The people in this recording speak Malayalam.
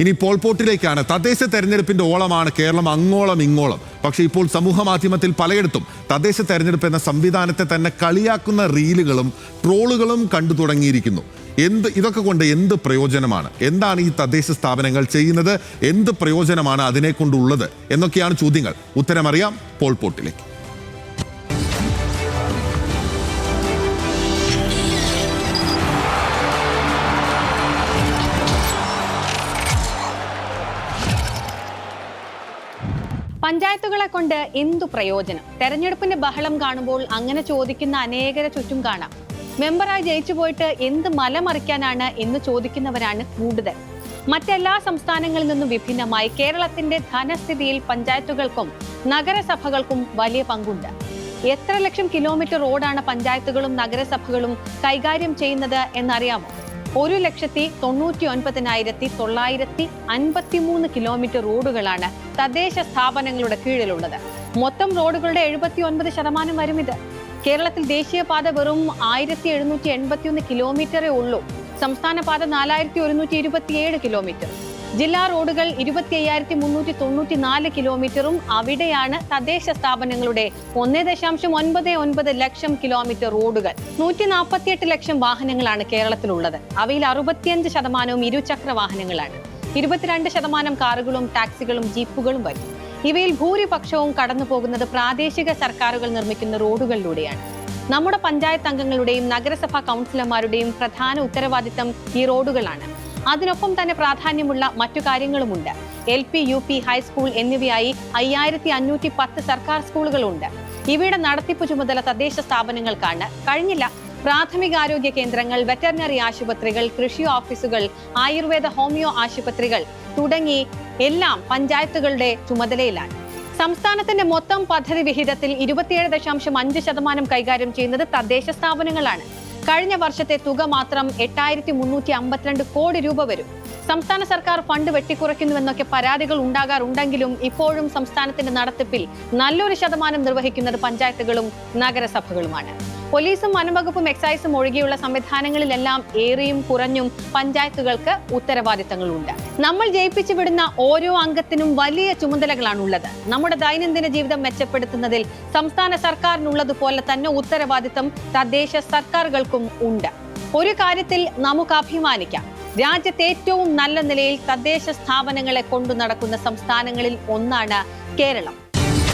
ഇനി പോൾപോട്ടിലേക്കാണ് തദ്ദേശ തെരഞ്ഞെടുപ്പിന്റെ ഓളമാണ് കേരളം അങ്ങോളം ഇങ്ങോളം. പക്ഷേ ഇപ്പോൾ സമൂഹ മാധ്യമത്തിൽ പലയിടത്തും തദ്ദേശ തെരഞ്ഞെടുപ്പ് എന്ന സംവിധാനത്തെ തന്നെ കളിയാക്കുന്ന റീലുകളും ട്രോളുകളും കണ്ടു തുടങ്ങിയിരിക്കുന്നു. എന്ത് ഇതൊക്കെ കൊണ്ട് എന്ത് പ്രയോജനമാണ്? എന്താണ് ഈ തദ്ദേശ സ്ഥാപനങ്ങൾ ചെയ്യുന്നത്? എന്ത് പ്രയോജനമാണ് അതിനെ കൊണ്ടുള്ളത്? എന്നൊക്കെയാണ് ചോദ്യങ്ങൾ. ഉത്തരമറിയാം പോൾപോട്ടിലേക്ക് പഞ്ചായത്തുകളെ കൊണ്ട് എന്തു പ്രയോജനം? തെരഞ്ഞെടുപ്പിന്റെ ബഹളം കാണുമ്പോൾ അങ്ങനെ ചോദിക്കുന്ന അനേകരെ ചുറ്റും കാണാം. മെമ്പറായി ജയിച്ചു പോയിട്ട് എന്ത് മലമറിക്കാനാണ് എന്ന് ചോദിക്കുന്നവരാണ് കൂടുതൽ. മറ്റെല്ലാ സംസ്ഥാനങ്ങളിൽ നിന്നും വിഭിന്നമായി കേരളത്തിന്റെ ധനസ്ഥിതിയിൽ പഞ്ചായത്തുകൾക്കും നഗരസഭകൾക്കും വലിയ പങ്കുണ്ട്. എത്ര ലക്ഷം കിലോമീറ്റർ റോഡാണ് പഞ്ചായത്തുകളും നഗരസഭകളും കൈകാര്യം ചെയ്യുന്നത് എന്നറിയാമോ? ഒരു ലക്ഷത്തി തൊണ്ണൂറ്റി ഒൻപതിനായിരത്തി തൊള്ളായിരത്തി അൻപത്തിമൂന്ന് കിലോമീറ്റർ റോഡുകളാണ് തദ്ദേശ സ്ഥാപനങ്ങളുടെ കീഴിലുള്ളത്. മൊത്തം റോഡുകളുടെ എഴുപത്തി ഒൻപത് ശതമാനം വരും ഇത്. കേരളത്തിൽ ദേശീയപാത വെറും ആയിരത്തി എഴുന്നൂറ്റി എൺപത്തിയൊന്ന് കിലോമീറ്ററേ ഉള്ളൂ. സംസ്ഥാന പാത നാലായിരത്തി ഒരുന്നൂറ്റി ഇരുപത്തിയേഴ് കിലോമീറ്റർ ജില്ലാ റോഡുകൾ ഇരുപത്തി അയ്യായിരത്തി മുന്നൂറ്റി തൊണ്ണൂറ്റി നാല് കിലോമീറ്ററും അവിടെയാണ് തദ്ദേശ സ്ഥാപനങ്ങളുടെ ഒന്നേ ദശാംശം ഒൻപത് ഒൻപത് ലക്ഷം കിലോമീറ്റർ റോഡുകൾ. നൂറ്റി നാൽപ്പത്തിയെട്ട് ലക്ഷം വാഹനങ്ങളാണ് കേരളത്തിലുള്ളത്. അവയിൽ അറുപത്തിയഞ്ച് ശതമാനവും ഇരുചക്ര വാഹനങ്ങളാണ്. ഇരുപത്തിരണ്ട് ശതമാനം കാറുകളും ടാക്സികളും ജീപ്പുകളും വരും. ഇവയിൽ ഭൂരിപക്ഷവും കടന്നു പോകുന്നത് പ്രാദേശിക സർക്കാരുകൾ നിർമ്മിക്കുന്ന റോഡുകളിലൂടെയാണ്. നമ്മുടെ പഞ്ചായത്ത് അംഗങ്ങളുടെയും നഗരസഭാ കൗൺസിലർമാരുടെയും പ്രധാന ഉത്തരവാദിത്തം ഈ റോഡുകളാണ്. അതിനൊപ്പം തന്നെ പ്രാധാന്യമുള്ള മറ്റു കാര്യങ്ങളുമുണ്ട്. L P U P high school എന്നിവയായി അയ്യായിരത്തി അഞ്ഞൂറ്റി പത്ത് സർക്കാർ സ്കൂളുകളുണ്ട്. ഇവയുടെ നടത്തിപ്പ് ചുമതല തദ്ദേശ സ്ഥാപനങ്ങൾക്കാണ്. കഴിഞ്ഞില്ല പ്രാഥമികാരോഗ്യ കേന്ദ്രങ്ങൾ വെറ്ററിനറി ആശുപത്രികൾ കൃഷി ഓഫീസുകൾ ആയുർവേദ ഹോമിയോ ആശുപത്രികൾ തുടങ്ങി എല്ലാം പഞ്ചായത്തുകളുടെ ചുമതലയിലാണ്. സംസ്ഥാനത്തിന്റെ മൊത്തം പദ്ധതി വിഹിതത്തിൽ ഇരുപത്തിയേഴ് ദശാംശം അഞ്ച് ശതമാനം കൈകാര്യം ചെയ്യുന്നത് തദ്ദേശ സ്ഥാപനങ്ങളാണ്. കഴിഞ്ഞ വർഷത്തെ തുക മാത്രം എട്ടായിരത്തി മുന്നൂറ്റി അമ്പത്തിരണ്ട് കോടി രൂപ വരും. സംസ്ഥാന സർക്കാർ ഫണ്ട് വെട്ടിക്കുറയ്ക്കുന്നുവെന്നൊക്കെ പരാതികൾ ഉണ്ടാകാറുണ്ടെങ്കിലും ഇപ്പോഴും സംസ്ഥാനത്തിന്റെ നടത്തിപ്പിൽ നല്ലൊരു ശതമാനം നിർവഹിക്കുന്നത് പഞ്ചായത്തുകളും നഗരസഭകളുമാണ്. പോലീസും വനംവകുപ്പും എക്സൈസും ഒഴികെയുള്ള സംവിധാനങ്ങളിലെല്ലാം ഏറിയും കുറഞ്ഞും പഞ്ചായത്തുകൾക്ക് ഉത്തരവാദിത്തങ്ങളുണ്ട്. നമ്മൾ ജയിപ്പിച്ചു വിടുന്ന ഓരോ അംഗത്തിനും വലിയ ചുമതലകളാണുള്ളത്. നമ്മുടെ ദൈനംദിന ജീവിതം മെച്ചപ്പെടുത്തുന്നതിൽ സംസ്ഥാന സർക്കാരിനുള്ളതുപോലെ തന്നെ ഉത്തരവാദിത്തം തദ്ദേശ സർക്കാരുകൾക്കും ഉണ്ട്. ഒരു കാര്യത്തിൽ നമുക്ക് അഭിമാനിക്കാം. രാജ്യത്തെ ഏറ്റവും നല്ല നിലയിൽ തദ്ദേശ സ്ഥാപനങ്ങളെ കൊണ്ടു നടക്കുന്ന സംസ്ഥാനങ്ങളിൽ ഒന്നാണ് കേരളം.